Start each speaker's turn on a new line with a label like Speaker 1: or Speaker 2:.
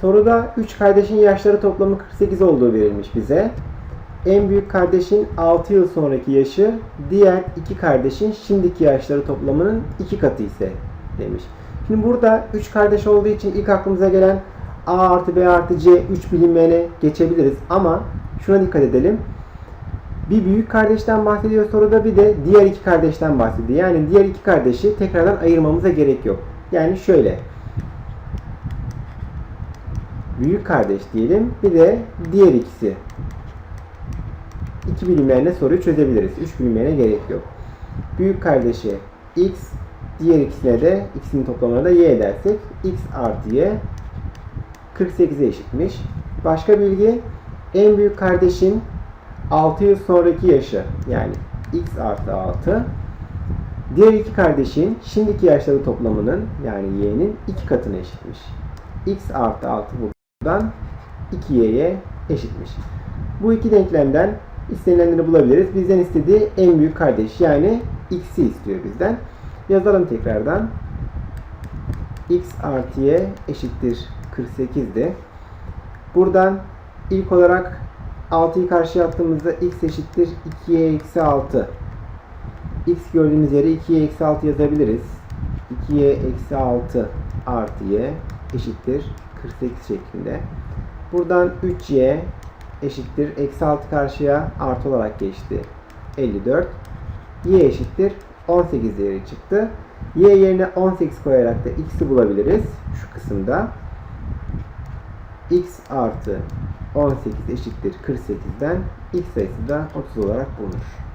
Speaker 1: Soruda 3 kardeşin yaşları toplamı 48 olduğu verilmiş bize. En büyük kardeşin 6 yıl sonraki yaşı, diğer iki kardeşin şimdiki yaşları toplamının 2 katı ise demiş. Şimdi burada 3 kardeş olduğu için ilk aklımıza gelen A artı B artı C 3 bilinmeyene geçebiliriz. Ama şuna dikkat edelim. Bir büyük kardeşten bahsediyor soruda bir de diğer iki kardeşten bahsediyor. Yani diğer iki kardeşi tekrardan ayırmamıza gerek yok. Yani şöyle. Büyük kardeş diyelim. Bir de diğer ikisi. İki bilinmeyenle soruyu çözebiliriz. Üç bilinmeyene gerek yok. Büyük kardeşi x, diğer ikisine de ikisinin toplamına da y dersek x artı y 48'e eşitmiş. Başka bilgi en büyük kardeşin 6 yıl sonraki yaşı yani x artı 6 diğer iki kardeşin şimdiki yaşları toplamının yani y'nin iki katına eşitmiş. x artı 6 buradan 2y'ye eşitmiş. Bu iki denklemden istenilenleri bulabiliriz. Bizden istediği en büyük kardeş yani x'i istiyor bizden. Yazalım tekrardan. x artı y eşittir 48'di. Buradan ilk olarak 6'yı karşıya attığımızda x eşittir 2y eksi 6. x gördüğümüz yere 2y eksi 6 yazabiliriz. 2y eksi 6 artı y eşittir 48 şeklinde. Buradan 3y eşittir eksi 6 karşıya artı olarak geçti. 54. y eşittir 18 değeri çıktı. y yerine 18 koyarak da x'i bulabiliriz şu kısımda x artı 18 eşittir 48'den x sayısı da 30 olarak bulunur.